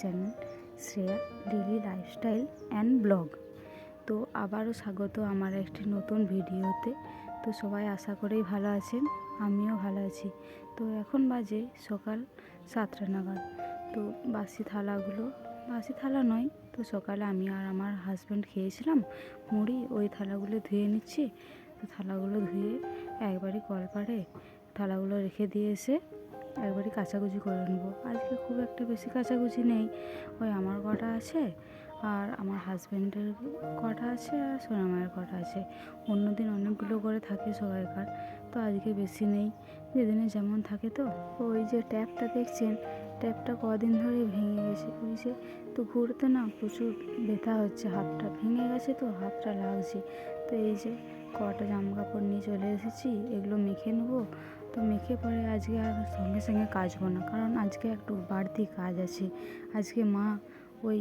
Channel Shreya daily lifestyle and blog তো আবারও স্বাগত আমার একটি নতুন ভিডিওতে। তো সবাই আশা করেই ভালো আছেন, আমিও ভালো আছি। তো এখন বাজে সকাল সাতটা নাগাদ। তো বাসি থালাগুলো, বাসি থালা নয়, তো সকালে আমি আর আমার হাজব্যান্ড খেয়েছিলাম, মুড়ি ওই থালাগুলো ধুয়ে নিচ্ছি। তো থালাগুলো ধুয়ে একবারই কলপারে থালাগুলো রেখে দিয়ে এসে একবারই কাচাকুচি করে নেব। আজকে খুব একটা বেশি কাচাকুচি নেই। ওই আমার কটা আছে আর আমার হাজব্যান্ডের কটা আছে আর সোনামায়ের কটা আছে। অন্যদিন অনেকগুলো করে থাকে সবাইকার, তো আজকে বেশি নেই। যেদিনে যেমন থাকে তো। ওই যে ট্যাপটা দেখছেন? ট্যাপটা কদিন ধরে ভেঙে গেছে। ওই যে তো ঘুরতে না প্রচুর ব্যথা হচ্ছে, হাতটা ভেঙে গেছে তো, হাতটা লাগছে। তো এই যে কটা জামা কাপড় নিয়ে চলে এসেছি, এগুলো মেখে নেব। তো মেখে পরে আজকে আর সঙ্গে সঙ্গে কাচবো না, কারণ আজকে একটু বাড়তি কাজ আছে। আজকে মা ওই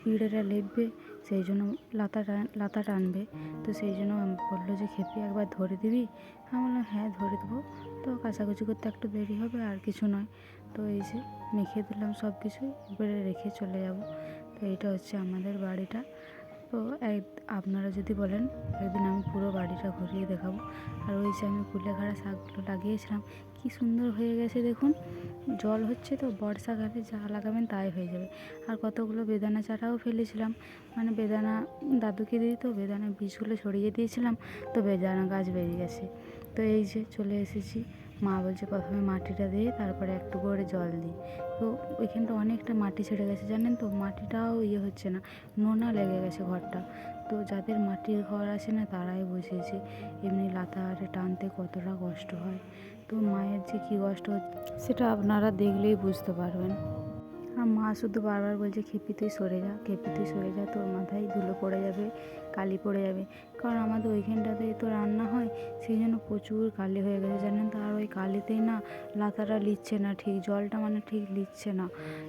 পিঁড়েটা লেপবে, সেই জন্য লাতা টান, লাতা টানবে। তো সেই জন্য বলল যে, খেপি একবার ধরে দিবি? আমি বললাম হ্যাঁ ধরে দেবো। তো কাচাকুচি করতে একটু দেরি হবে, আর কিছু নয়। তো এই যে মেখে দিলাম সব কিছু এবারে রেখে চলে যাব। তো এইটা হচ্ছে আমাদের বাড়িটা। তো এক আপনারা যদি বলেন একদিন আমি পুরো বাড়িটা ঘুরিয়ে দেখাবো। আর ওই যে আমি কুলেখাড়া শাকগুলো লাগিয়েছিলাম, কি সুন্দর হয়ে গেছে দেখুন। জল হচ্ছে তো বর্ষাকালে যা লাগাবেন তাই হয়ে যাবে। আর কতগুলো বেদানা চারাও ফেলেছিলাম। মানে বেদানা দাদুকে দিই তো বেদানা বীজগুলো ছড়িয়ে দিয়েছিলাম, তো বেদানা গাছ বেরিয়ে গেছে। তো এই যে চলে এসেছি। মা বলছে, প্রথমে মাটিটা দিয়ে তারপরে একটু করে জল দিই তো ওইখানটা অনেকটা মাটি ছেড়ে গেছে, জানেন তো? মাটিটাও ইয়ে হচ্ছে না, নোনা লেগে গেছে ঘরটা। তো যাদের মাটির ঘর আছে না, তারাই বুঝেছে এমনি লাতা আরে টানতে কতটা কষ্ট হয়। তো মায়ের যে কী কষ্ট হচ্ছে, সেটা আপনারা দেখলেই বুঝতে পারবেন। আর মা শুধু বারবার বলছে, খেপি, তুই সরে যা, খেপি, তুই সরে যা, তোর মাথায় ধুলো পড়ে যাবে, কালি পড়ে যাবে। কারণ আমাদের ওইখানটাতে তো রান্না হয়, সেই জন্য প্রচুর কালি হয়ে গেছে। জানেন তো, আর ওই কালিতেই না লাতাটা লিচ্ছে না ঠিক, জলটা মানে ঠিক লিচ্ছে না।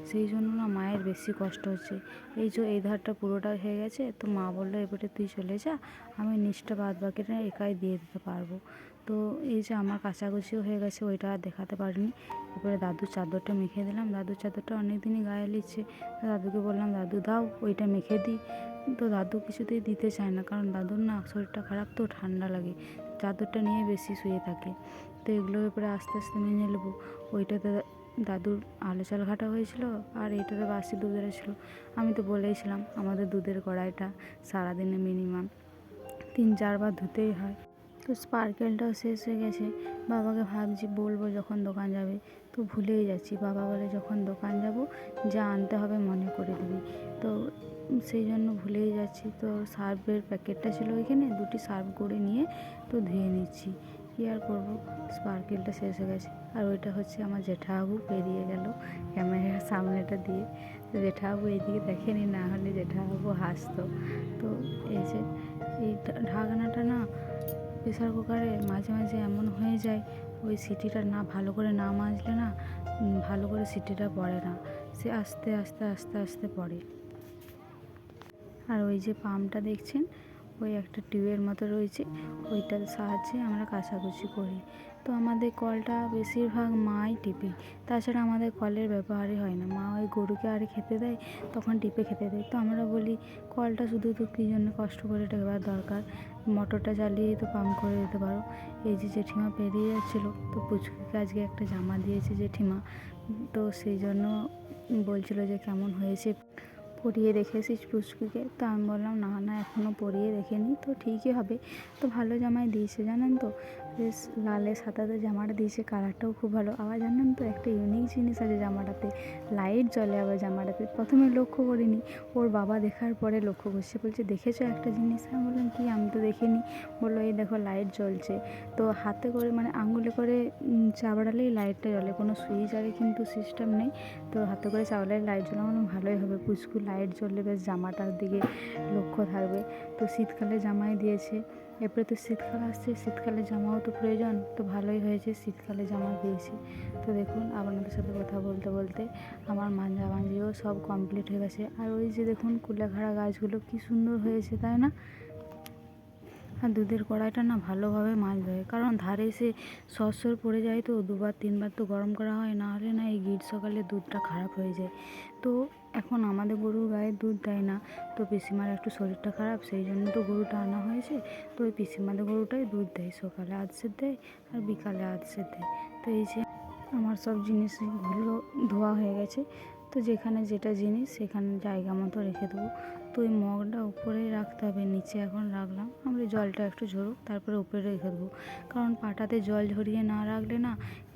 সেই জন্য না মায়ের বেশি কষ্ট হচ্ছে। এই যে এই ধারটা পুরোটা হয়ে গেছে, তো মা বলল, এবারে তুই চলে যা, আমি নিচটা বাদ বাকিটা একাই দিয়ে দিতে পারব। তো এই যে আমার কাচাকুচিও হয়ে গেছে, ওইটা আর দেখাতে পারিনি। এরপরে দাদুর চাদরটা মেখে দিলাম। দাদুর চাদরটা অনেক দিনই গায়ে লিচ্ছে দাদুকে বললাম, দাদু দাও, ওইটা মেখে দিই। তো দাদু কিছুতেই দিতে চায় না, কারণ দাদুর না শরীরটা খারাপ তো, ঠান্ডা লাগে। চাদরটা নিয়ে বেশি শুয়ে থাকে। তো এগুলোর উপরে আস্তে আস্তে মেনে নেব। ওইটাতে দাদুর আলো চাল ঘাটা হয়েছিল আর এইটাতে বাসি দুধ ছিল আমি তো বলেইছিলাম, আমাদের দুধের কড়াইটা সারাদিনে মিনিমাম তিন চারবার ধুতেই হয়। তো স্পার্কেলটাও শেষ হয়ে গেছে। বাবাকে ভাবছি বলব যখন দোকান যাবে। তো ভুলেই যাচ্ছি। বাবা বলে, যখন দোকান যাব, যা আনতে হবে মনে করে দিবি। তো সেই জন্য ভুলেই যাচ্ছি। তো সার্ফের প্যাকেটটা ছিল ওইখানে, দুটি সার্ফ করে নিয়ে তো ধুয়ে নিচ্ছি। কী আর করব? স্পার্কেলটা শেষ হয়ে গেছে। আর ওইটা হচ্ছে আমার জেঠাবাবু পেরিয়ে গেল ক্যামেরার সামনেটা দিয়ে। তো জেঠাবাবু এইদিকে দেখেনি, না হলে জেঠাবাবু হাসতো। তো এই যে, এই ঢাকনাটা না প্রেসার কুকারে মাঝে মাঝে এমন হয়ে যায়, ওই সিটিটা না, ভালো করে না মাজলে না ভালো করে সিটিটা পড়ে না। সে আস্তে আস্তে আস্তে আস্তে পড়ে। আর ওই যে পাম্পটা দেখছেন, ওই একটা টিউবের মতো রয়েছে, ওইটার সাহায্যে আমরা কাচাকুচি করি। তো আমাদের কলটা বেশিরভাগ মাই টিপে, তাছাড়া আমাদের কলের ব্যবহারই হয় না। মা ওই গরুকে আরে খেতে দেয়, তখন টিপে খেতে দেয়। তো আমরা বলি, কলটা শুধু তো কী জন্য কষ্ট করে টেকবার দরকার? মোটরটা চালিয়েই তো পাম্প করে দিতে পারো। এই যে জেঠিমা পেরিয়ে যাচ্ছিল, তো পুচকুকে আজকে একটা জামা দিয়েছে জেঠিমা। তো সেই জন্য বলছিল যে কেমন হয়েছে? পরিয়ে রেখেছিস পুচকুকে? তো আমি বললাম, না না এখনও পরিয়ে রেখেনি তো ঠিকই হবে। তো ভালো জামাই দিয়েছে, জানেন তো? বেশ লালে সাদাতে জামাটা দিয়েছে কালারটাও খুব ভালো। আবার জানেন তো, একটা ইউনিক জিনিস আছে জামাটাতে লাইট জ্বলে আবার জামাটাতে। প্রথমে লক্ষ্য করিনি, ওর বাবা দেখার পরে লক্ষ্য করছে। বলছে, দেখেছ একটা জিনিস? আমি বললাম, কি? আমি তো দেখিনি। বলল, এই দেখো লাইট জ্বলছে। তো হাতে করে মানে আঙুলে করে চাবড়ালেই লাইটটা জ্বলে। কোনো সুইচ আরে কিন্তু সিস্টেম নেই। তো হাতে করে চাবড়ালে লাইট জ্বলা। মানে ভালোই হবে, পুচকু লাইট জ্বললে বেশ জামাটার দিকে লক্ষ্য থাকবে। তো শীতকালে জামাই দিয়েছে। এরপরে তো শীতকাল আসছে, শীতকালে জামাও তো প্রয়োজন, তো ভালোই হয়েছে, শীতকালে জামা দিয়েছি। তো দেখুন, আপনাদের সাথে কথা বলতে বলতে আমার মাঞ্জা মাঞ্জিও সব কমপ্লিট হয়ে গেছে। আর ওই যে দেখুন কুলেখাড়া গাছগুলো কি সুন্দর হয়েছে, তাই না? আর দুধের কড়াইটা না ভালোভাবে মাজতে হয়। কারণ ধারে সে সরসর পড়ে যায় তো, দুবার, তিনবার তো গরম করা হয়, না হলে না এই গ্রীষ্মকালে দুধটা খারাপ হয়ে যায়। তো এখন আমাদের গরুর গায়ে দুধ দেয় না, তো পিসিমার একটু শরীরটা খারাপ, সেই জন্য তো গরুটা আনা হয়েছে। তো ওই পিসিমাদের গরুটাই দুধ দেয় সকালে আধসের দেয় আর বিকালে আধসের দেয়। তো এই যে আমার সব জিনিসগুলো ধোয়া হয়ে গেছে, তো যেখানে যেটা জিনিস সেখানে জায়গা মতো রেখে দেবো। তো ওই মগটা উপরেই রাখতে হবে, নিচে এখন রাখলাম। আমরা জলটা একটু ঝরুক, তারপরে উপরে রেখে দেবো। কারণ পাটাতে জল ঝরিয়ে না রাখলে না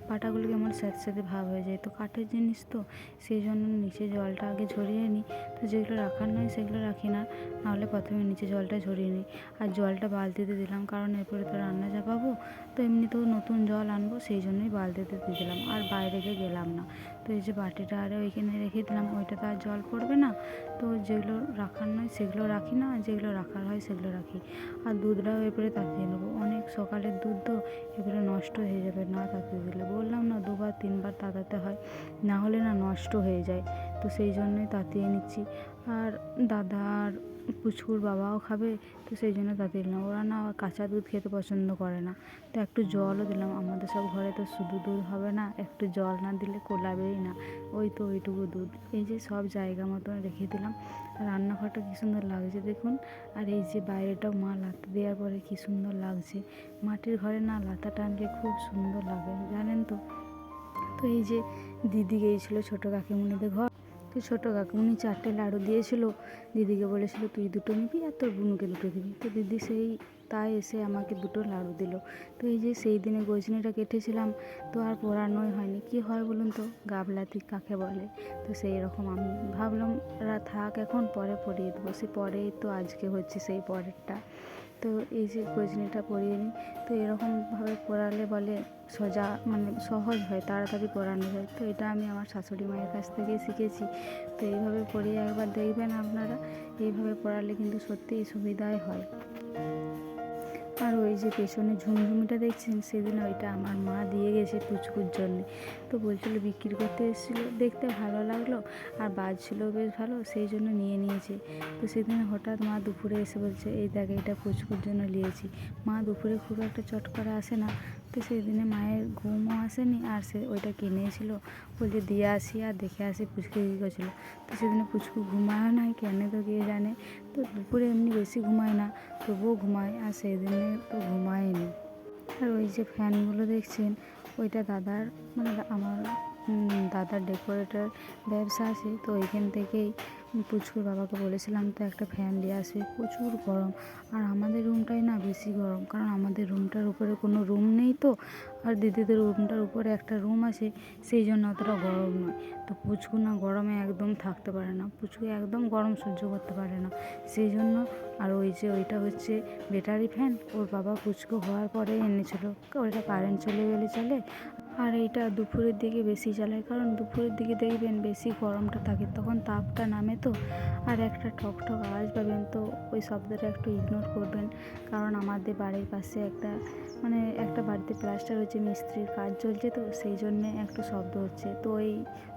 পাটাগুলো কেমন স্যাঁতে স্যাঁতে ভাব হয়ে যায়। তো কাঠের জিনিস তো, সেই জন্য নিচে জলটা আগে ঝরিয়ে নিই। তো যেগুলো রাখার নয় সেগুলো রাখি না, নাহলে প্রথমে নিচে জলটা ঝরিয়ে নিই। আর জলটা বালতিতে দিলাম, কারণ এরপরে তো রান্না চাপাবো। তো এমনিতেও নতুন জল আনব, সেই জন্যই বালতিতে দিয়ে দিলাম। আর বাইরে গিয়ে গেলাম না। তো এই যে বাটিটা আরে ওইখানে রেখে দিলাম, ওইটাতে আর জল পড়বে না। তো যেগুলো রাখার নয় সেগুলো রাখি না, আর যেগুলো রাখার হয় সেগুলো রাখি। আর দুধটাও এরপরে তাতিয়ে নেব। অনেক সকালের দুধ তো এগুলো নষ্ট হয়ে যাবে, না তাতিয়ে দিলে বললাম না দুবার তিনবার তাড়াতে হয় না হলে না নষ্ট হয়ে যায়। তো সেই জন্যই তাতিয়ে নিচ্ছি। আর দাদা আর পুচকুর বাবাও খাবে, তো সেই জন্য তাতিয়ে দিলাম। ওরা না কাঁচা দুধ খেতে পছন্দ করে না। তো একটু জলও দিলাম। আমাদের সব ঘরে তো শুধু দুধ হবে না, একটু জল না দিলে কোলাবেই না। ওই তো ওইটুকু দুধ। এই যে সব জায়গা মতন রেখে দিলাম। রান্নাঘরটা কী সুন্দর লাগছে দেখুন। আর এই যে বাইরেটাও মা লাতা দেওয়ার পরে কী সুন্দর লাগছে। মাটির ঘরে না লাতা টানলে খুব সুন্দর লাগে, জানেন তো? তো এই যে দিদি গিয়েছিল ছোটো কাকিমুনিদের ঘর। তো ছোটো কাকিমুনি চারটে লাড়ু দিয়েছিল। দিদিকে বলেছিল, তুই দুটো নিবি আর তোর বুনুকে দুটো দিবি। তো দিদি সেই, তাই এসে আমাকে দুটো লাড়ু দিল। তো এই যে সেই দিনে গজনিটা কেটেছিলাম, তো আর পরানোই হয়নি। কি হয় বলুন তো, গাবলাতি কাকে বলে? তো সেই রকম আমি ভাবলাম থাক এখন, পরে পরিয়ে দেবো। সে পরেই তো আজকে হচ্ছে সেই পরেরটা। তো এই যে গজনিটা পরিয়ে নিই, তো এরকমভাবে পড়ালে বলে সোজা মানে সহজ হয়, তাড়াতাড়ি পরানো যায়। তো এটা আমি আমার শাশুড়ি মায়ের কাছ থেকে শিখেছি। তো এইভাবে পড়িয়ে একবার দেখবেন আপনারা, এইভাবে পড়ালে কিন্তু সত্যিই সুবিধাই হয়। আর ওই যে পেছনে ঝুমঝুমিটা দেখছেন, সেদিন ওইটা আমার মা দিয়ে গেছে পুচকুর জন্যে। তো বলছিল বিক্রি করতে এসেছিল, দেখতে ভালো লাগল আর বাজছিল বেশ ভালো, সেই জন্য নিয়ে নিয়েছে। তো সেদিন হঠাৎ মা দুপুরে এসে বলছে, এই দেখ, এটা পুচকুর জন্য নিয়েছি। মা দুপুরে খুব একটা চট করে আসে না তো সেদিনে মায়ের ঘুমও আসেনি আর সে ওইটা কিনেছিল। বলছে, দিয়ে আসি আর দেখে আসি। পুচকু কী করছিল? তো সেদিনে পুচকু ঘুমায় নাই, কেন তো কে জানে? তো দুপুরে এমনি বেশি ঘুমায় না, তবুও ঘুমায় আর সেদিনে তো ঘুমায়নি। আর ওই যে ফ্যানগুলো দেখছেন, ওইটা দাদার মানে আমার দাদার ডেকোরেটর ব্যবসা আছে, তো ওইখান থেকেই পুচকুর বাবাকে বলেছিলাম, তো একটা ফ্যান দিয়ে আসবে। প্রচুর গরম। আর আমাদের রুমটাই না বেশি গরম, কারণ আমাদের রুমটার উপরে কোনো রুম নেই তো। আর দিদিদের রুমটার উপরে একটা রুম আছে, সেই জন্য অতটা গরম নয়। তো পুচকু না গরমে একদম থাকতে পারে না, পুচকু একদম গরম সহ্য করতে পারে না। সেই জন্য আর ওই যে ওইটা হচ্ছে ব্যাটারি ফ্যান ওর বাবা পুচকু হওয়ার পরে এনেছিল, ওইটা কারেন্ট চলে গেলে চলে। আর এইটা দুপুরের দিকে বেশি চালায় কারণ দুপুরের দিকে দেখবেন বেশি গরমটা থাকে, তখন তাপটা নামে তো, আর একটা ঠক ঠক আওয়াজ পাবেন, তো ওই শব্দটা একটু ইগনোর করবেন। কারণ আমাদের বাড়ির পাশে একটা মানে একটা বাড়িতে প্লাস্টার হচ্ছে, মিস্ত্রির কাজ চলছে তো, সেই জন্যে একটু শব্দ হচ্ছে। তো এই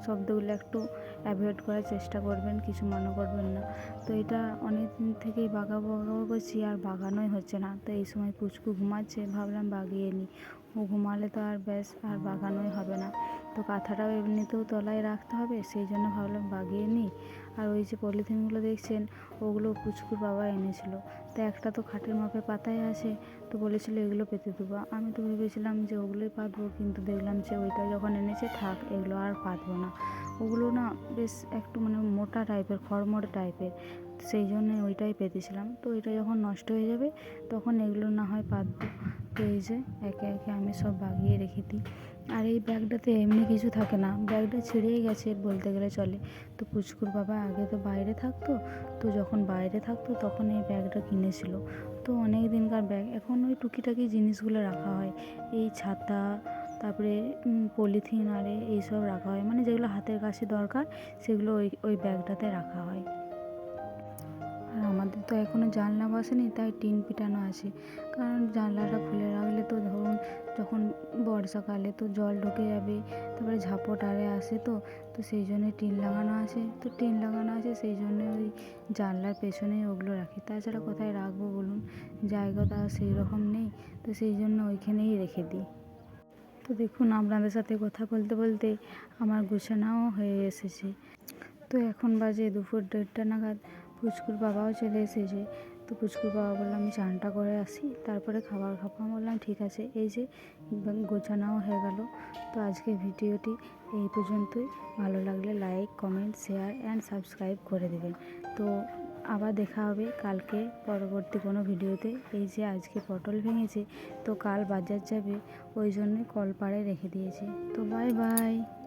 শব্দগুলো একটু অ্যাভয়েড করার চেষ্টা করবেন, কিছু মনে করবেন না। তো এটা অনেক দিন থেকেই বাগাবো বাগাবো করছি, আর বাগানোই হচ্ছে না। তো এই সময় পুচকু ঘুমাচ্ছে, ভাবলাম বাগিয়ে নিই। ঘুমালে তো আর ব্যাস, আর বাগানোই হবে না। তো কাঁথাটাও এমনিতেও তলায় রাখতে হবে, সেই জন্য ভাবলাম বাগিয়ে নিই। আর ওই যে পলিথিনগুলো দেখছেন, ওগুলো পুচকুর বাবা এনেছিল। তো একটা তো খাটের মাপে পাতায় আছে, তো বলেছিল এগুলো পেতে দেবো। আমি তো ভেবেছিলাম যে ওগুলোই পাতবো, কিন্তু দেখলাম যে ওইটা যখন এনেছে, থাক, এগুলো আর পাতবো না। ওগুলো না বেশ একটু মানে মোটা টাইপের খড়মড় টাইপের সেই জন্য ওইটাই পেতেছিলাম। তো এটা যখন নষ্ট হয়ে যাবে, তখন এগুলো না হয় পাতবো তো এই যে একে একে আমি সব বাগিয়ে রেখে দিই। আর এই ব্যাগটাতে এমনি কিছু থাকে না। ব্যাগটা ছিঁড়েই গেছে বলতে গেলে চলে। তো পুচকুর বাবা আগে তো বাইরে থাকতো, তো যখন বাইরে থাকতো তখন এই ব্যাগটা কিনেছিল। তো অনেক দিনকার ব্যাগ। এখন ওই টুকিটাকি জিনিসগুলো রাখা হয়। এই ছাতা, তারপরে পলিথিন আরে এইসব রাখা হয়। মানে যেগুলো হাতের কাছে দরকার, সেগুলো ওই ওই ব্যাগটাতে রাখা হয়। আর আমাদের তো এখনও জানলা বসেনি, তাই টিন পিটানো আছে। কারণ জানলাটা খুলে রাখলে তো ধরুন যখন বর্ষাকালে তো জল ঢুকে যাবে, তারপরে ঝাপট আরে আসে তো তো সেই জন্য টিন লাগানো আছে। তো টিন লাগানো আছে, সেই জন্য ওই জানলার পেছনেই ওগুলো রাখি। তাছাড়া কোথায় রাখব বলুন? জায়গা তো সেই রকম নেই, তো সেই জন্য ওইখানেই রেখে দিই। তো দেখুন, আপনাদের সাথে কথা বলতে বলতে আমার গুছানাও হয়ে এসেছে। তো এখন বাজে দুপুর দেড়টা নাগাদ। পুচকুর বাবাও চলে এসেছে। তো পুচকুর বাবা বললাম আমি চানটা করে আসি, তারপরে খাবার খাব। আমি বললাম, ঠিক আছে। এই যে গোছানাও হয়ে গেল। তো আজকে ভিডিওটি এই পর্যন্তই। ভালো লাগলে like, comment, share and subscribe করে দেবেন। তো আবার দেখা হবে কালকে পরবর্তী কোনো ভিডিওতে। এই যে, আজকে পটল ভেঙেছে, তো কাল বাজার যাবে, ওই জন্যই কলপাড়ে রেখে দিয়েছে। তো বাই বাই।